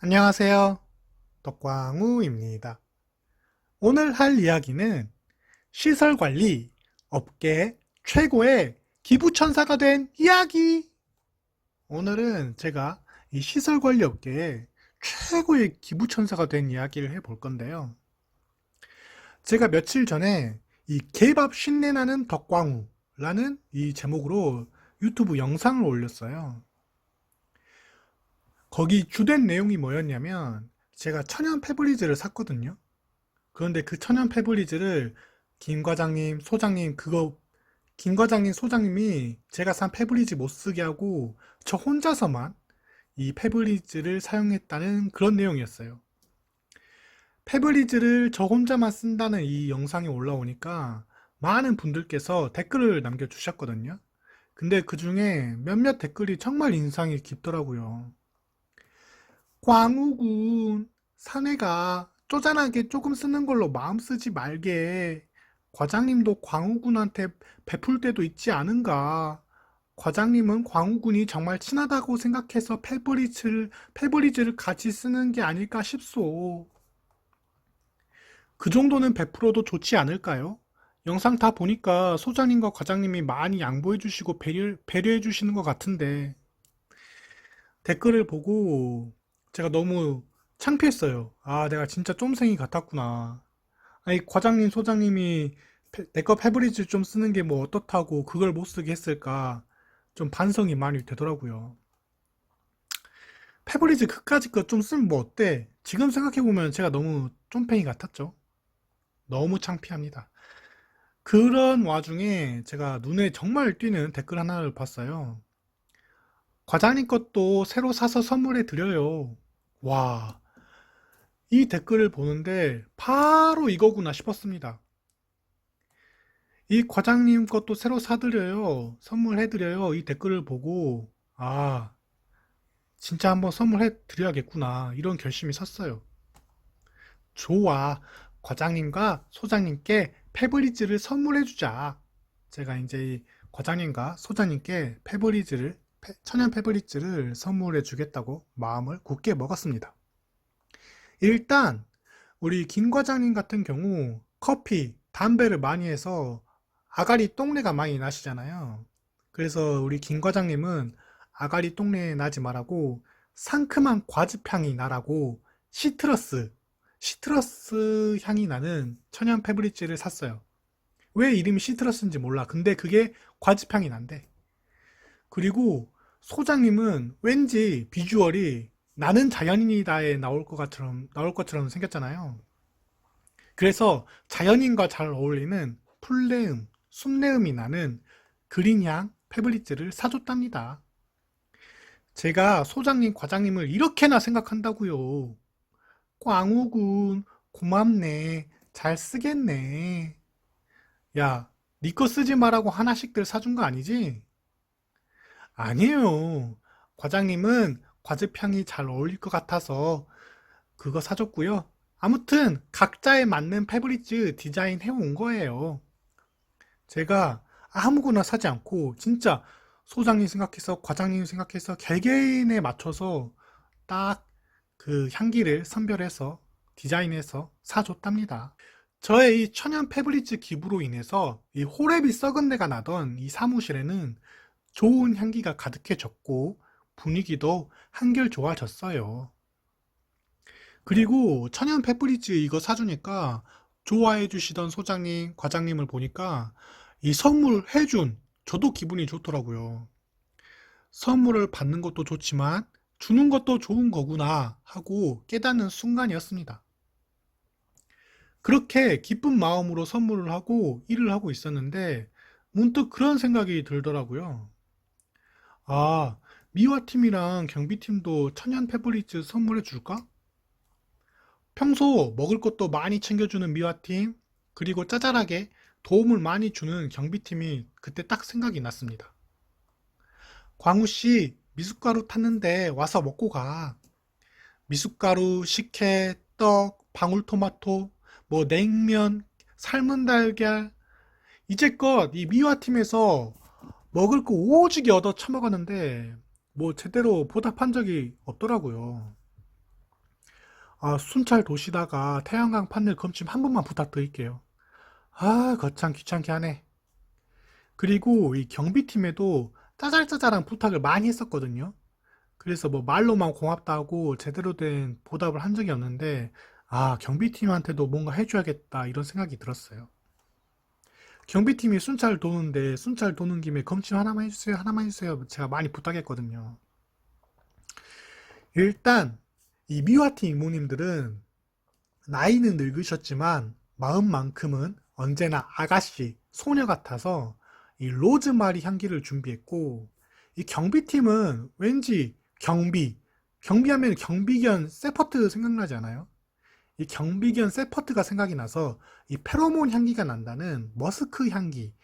안녕하세요. 덕광우입니다. 오늘 할 이야기는 시설 관리 업계 최고의 기부천사가 된 이야기. 오늘은 제가 이 시설 관리 업계에 최고의 기부천사가 된 이야기를 해볼 건데요. 제가 며칠 전에 이 개밥 신내나는 덕광우라는 이 제목으로 유튜브 영상을 올렸어요. 거기 주된 내용이 뭐였냐면 제가 천연 페브리즈를 샀거든요. 그런데 그 천연 페브리즈를 김 과장님, 소장님 그거 김 과장님, 소장님이 제가 산 페브리즈 못 쓰게 하고 저 혼자서만 이 페브리즈를 사용했다는 그런 내용이었어요. 페브리즈를 저 혼자만 쓴다는 이 영상이 올라오니까 많은 분들께서 댓글을 남겨주셨거든요. 근데 그 중에 몇몇 댓글이 정말 인상이 깊더라고요. 광우군, 사내가 쪼잔하게 조금 쓰는 걸로 마음 쓰지 말게. 과장님도 광우군한테 베풀 때도 있지 않은가. 과장님은 광우군이 정말 친하다고 생각해서 페브리즈를, 페브리즈를 같이 쓰는 게 아닐까 싶소. 그 정도는 베풀어도 좋지 않을까요? 영상 다 보니까 소장님과 과장님이 많이 양보해 주시고 배려, 배려해 주시는 것 같은데. 댓글을 보고 제가 너무 창피했어요. 아, 내가 진짜 쫌생이 같았구나. 아니, 과장님, 소장님이 내 거 페브리즈 좀 쓰는 게 뭐 어떻다고 그걸 못 쓰게 했을까. 좀 반성이 많이 되더라고요. 페브리즈 그까짓 거좀 쓰면 뭐 어때? 지금 생각해보면 제가 너무 쫌팽이 같았죠. 너무 창피합니다. 그런 와중에 제가 눈에 정말 띄는 댓글 하나를 봤어요. 과장님 것도 새로 사서 선물해 드려요. 와, 이 댓글을 보는데 바로 이거구나 싶었습니다. 이 과장님 것도 새로 사드려요. 선물해 드려요. 이 댓글을 보고, 아, 진짜 한번 선물해 드려야겠구나. 이런 결심이 섰어요. 좋아. 과장님과 소장님께 페브리즈를 선물해 주자. 제가 이제 이 과장님과 소장님께 페브리즈를 페- 천연 페브리즈를 선물해 주겠다고 마음을 굳게 먹었습니다. 일단 우리 김 과장님 같은 경우 커피, 담배를 많이 해서 아가리 똥내가 많이 나시잖아요. 그래서 우리 김 과장님은 아가리 똥내 나지 말라고 상큼한 과즙향이 나라고 시트러스, 시트러스 향이 나는 천연 페브리즈를 샀어요. 왜 이름이 시트러스인지 몰라. 근데 그게 과즙향이 난대. 그리고 소장님은 왠지 비주얼이 나는 자연인이다에 나올 것처럼 나올 것처럼 생겼잖아요. 그래서 자연인과 잘 어울리는 풀내음, 순내음이 나는 그린향 페브리즈를 사줬답니다. 제가 소장님, 과장님을 이렇게나 생각한다고요. 꽝우군, 고맙네. 잘 쓰겠네. 야, 니거 쓰지 말라고 하나씩들 사준 거 아니지? 아니에요. 과장님은 과즙향이 잘 어울릴 것 같아서 그거 사줬고요. 아무튼 각자에 맞는 페브리즈 디자인 해온 거예요. 제가 아무거나 사지 않고 진짜 소장님 생각해서 과장님 생각해서 개개인에 맞춰서 딱 그 향기를 선별해서 디자인해서 사줬답니다. 저의 이 천연 페브리즈 기부로 인해서 이 호랩이 썩은 내가 나던 이 사무실에는 좋은 향기가 가득해졌고 분위기도 한결 좋아졌어요. 그리고 천연 페브리즈 이거 사주니까 좋아해 주시던 소장님, 과장님을 보니까 이 선물 해 준 저도 기분이 좋더라고요. 선물을 받는 것도 좋지만 주는 것도 좋은 거구나 하고 깨닫는 순간이었습니다. 그렇게 기쁜 마음으로 선물을 하고 일을 하고 있었는데 문득 그런 생각이 들더라고요. 아, 미화팀이랑 경비팀도 천연 페브리즈 선물해 줄까? 평소 먹을 것도 많이 챙겨주는 미화팀, 그리고 짜잘하게 도움을 많이 주는 경비팀이 그때 딱 생각이 났습니다. 광우 씨, 미숫가루 탔는데 와서 먹고 가. 미숫가루, 식혜, 떡, 방울토마토, 뭐 냉면, 삶은 달걀. 이제껏 이 미화팀에서 먹을 거 오지게 얻어 처먹었는데 뭐 제대로 보답한 적이 없더라고요. 아, 순찰 도시다가 태양광 판넬 검침 한 번만 부탁드릴게요. 아, 거참 귀찮게 하네. 그리고 이 경비팀에도 짜잘짜잘한 부탁을 많이 했었거든요. 그래서 뭐 말로만 고맙다고 제대로 된 보답을 한 적이 없는데, 아, 경비팀한테도 뭔가 해줘야겠다 이런 생각이 들었어요. 경비팀이 순찰 도는데 순찰 도는 김에 검침 하나만 해주세요, 하나만 해주세요. 제가 많이 부탁했거든요. 일단 이 미화팀 이모님들은 나이는 늙으셨지만 마음만큼은 언제나 아가씨, 소녀 같아서 이 로즈마리 향기를 준비했고 이 경비팀은 왠지 경비, 경비하면 경비견 세퍼트 생각나지 않아요? 이 경비견 세퍼트가 생각이 나서 이 페로몬 향기가 난다는 머스크 향기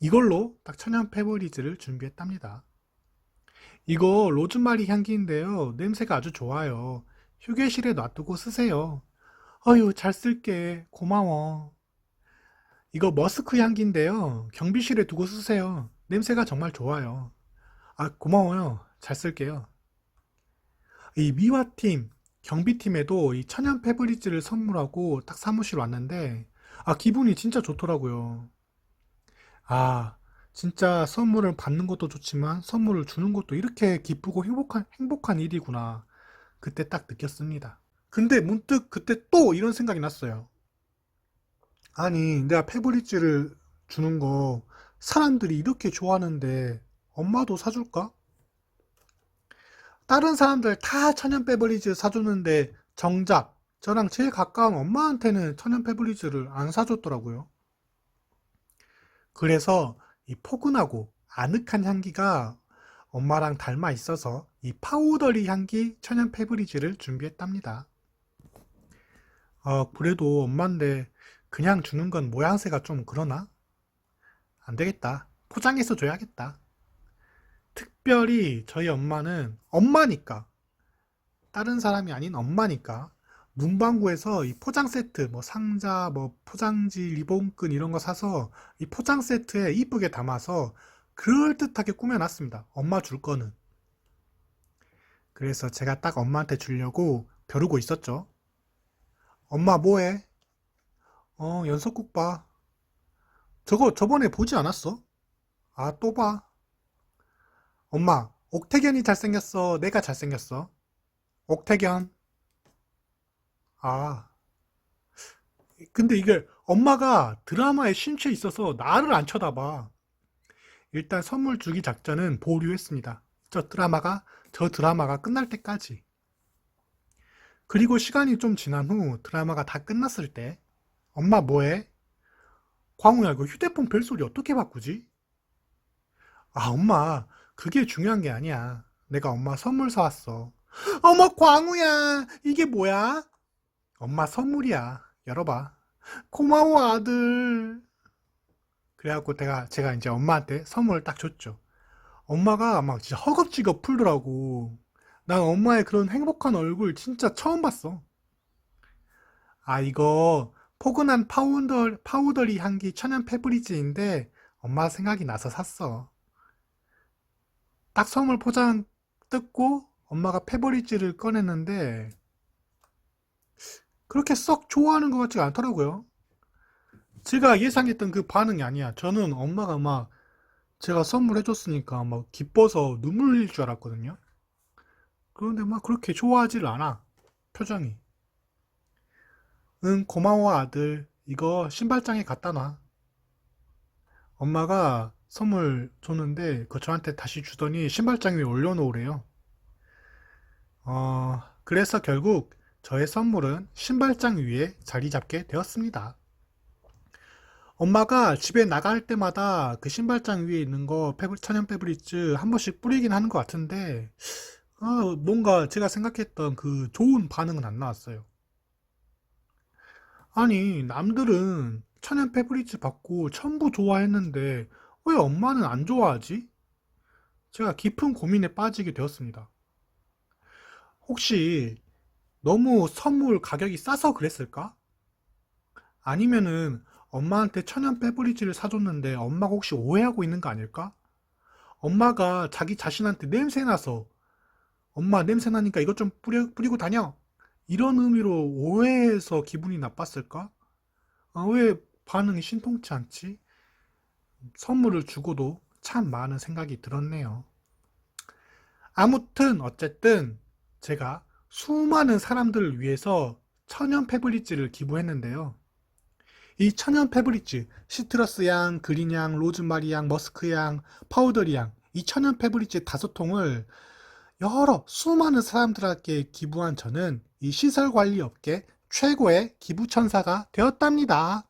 이걸로 딱 천연 페브리즈를 준비했답니다. 이거 로즈마리 향기인데요. 냄새가 아주 좋아요. 휴게실에 놔두고 쓰세요. 어휴, 잘 쓸게. 고마워. 이거 머스크 향기인데요. 경비실에 두고 쓰세요. 냄새가 정말 좋아요. 아, 고마워요. 잘 쓸게요. 이 미화팀, 경비팀에도 이 천연 페브리즈를 선물하고 딱 사무실 왔는데, 아, 기분이 진짜 좋더라고요. 아, 진짜 선물을 받는 것도 좋지만 선물을 주는 것도 이렇게 기쁘고 행복한, 행복한 일이구나. 그때 딱 느꼈습니다. 근데 문득 그때 또 이런 생각이 났어요. 아니, 내가 페브리즈를 주는 거 사람들이 이렇게 좋아하는데 엄마도 사줄까? 다른 사람들 다 천연 페브리즈 사줬는데 정작 저랑 제일 가까운 엄마한테는 천연 페브리즈를 안 사줬더라고요. 그래서 이 포근하고 아늑한 향기가 엄마랑 닮아 있어서 이 파우더리 향기 천연 페브리즈를 준비했답니다. 어, 그래도 엄마인데 그냥 주는 건 모양새가 좀 그러나? 안 되겠다. 포장해서 줘야겠다. 특별히 저희 엄마는 엄마니까 다른 사람이 아닌 엄마니까 문방구에서 이 포장 세트 뭐 상자 뭐 포장지 리본끈 이런 거 사서 이 포장 세트에 이쁘게 담아서 그럴듯하게 꾸며놨습니다. 엄마 줄 거는. 그래서 제가 딱 엄마한테 주려고 벼르고 있었죠. 엄마 뭐해? 어, 연속국 봐. 저거 저번에 보지 않았어? 아, 또 봐. 엄마, 옥태견이 잘생겼어? 내가 잘생겼어? 옥태견. 아, 근데 이게 엄마가 드라마에 심취해 있어서 나를 안 쳐다봐. 일단 선물 주기 작전은 보류했습니다. 저 드라마가, 저 드라마가 끝날 때까지. 그리고 시간이 좀 지난 후 드라마가 다 끝났을 때, 엄마 뭐해? 광우야, 이거 휴대폰 벨소리 어떻게 바꾸지? 아, 엄마, 그게 중요한 게 아니야. 내가 엄마 선물 사왔어. 어머, 광우야, 이게 뭐야? 엄마 선물이야. 열어봐. 고마워, 아들. 그래갖고 내가, 제가 이제 엄마한테 선물을 딱 줬죠. 엄마가 막 진짜 허겁지겁 풀더라고. 난 엄마의 그런 행복한 얼굴 진짜 처음 봤어. 아, 이거 포근한 파우더, 파우더리 향기 천연 페브리즈인데 엄마 생각이 나서 샀어. 딱 선물 포장 뜯고 엄마가 페브리즈를 꺼냈는데 그렇게 썩 좋아하는 것 같지가 않더라고요. 제가 예상했던 그 반응이 아니야. 저는 엄마가 막 제가 선물해줬으니까 막 기뻐서 눈물 흘릴 줄 알았거든요. 그런데 막 그렇게 좋아하지를 않아. 표정이. 응, 고마워, 아들. 이거 신발장에 갖다 놔. 엄마가 선물 줬는데 그거 저한테 다시 주더니 신발장 위에 올려놓으래요. 어, 그래서 결국 저의 선물은 신발장 위에 자리 잡게 되었습니다. 엄마가 집에 나갈 때마다 그 신발장 위에 있는 거 페브, 천연 페브리즈 한 번씩 뿌리긴 하는 것 같은데 아, 뭔가 제가 생각했던 그 좋은 반응은 안 나왔어요. 아니, 남들은 천연 페브리즈 받고 전부 좋아했는데 왜 엄마는 안 좋아하지? 제가 깊은 고민에 빠지게 되었습니다. 혹시 너무 선물 가격이 싸서 그랬을까? 아니면은 엄마한테 천연 페브리즈를 사줬는데 엄마가 혹시 오해하고 있는 거 아닐까? 엄마가 자기 자신한테 냄새 나서 엄마 냄새 나니까 이것 좀 뿌려, 뿌리고 다녀. 이런 의미로 오해해서 기분이 나빴을까? 아, 왜 반응이 신통치 않지? 선물을 주고도 참 많은 생각이 들었네요. 아무튼 어쨌든 제가 수많은 사람들을 위해서 천연 페브리즈를 기부했는데요. 이 천연 페브리즈, 시트러스 향, 그린 향, 로즈마리 향, 머스크 향, 파우더리 향, 이 천연 페브리즈 다섯 통을 여러 수많은 사람들에게 기부한 저는 이 시설 관리 업계 최고의 기부 천사가 되었답니다.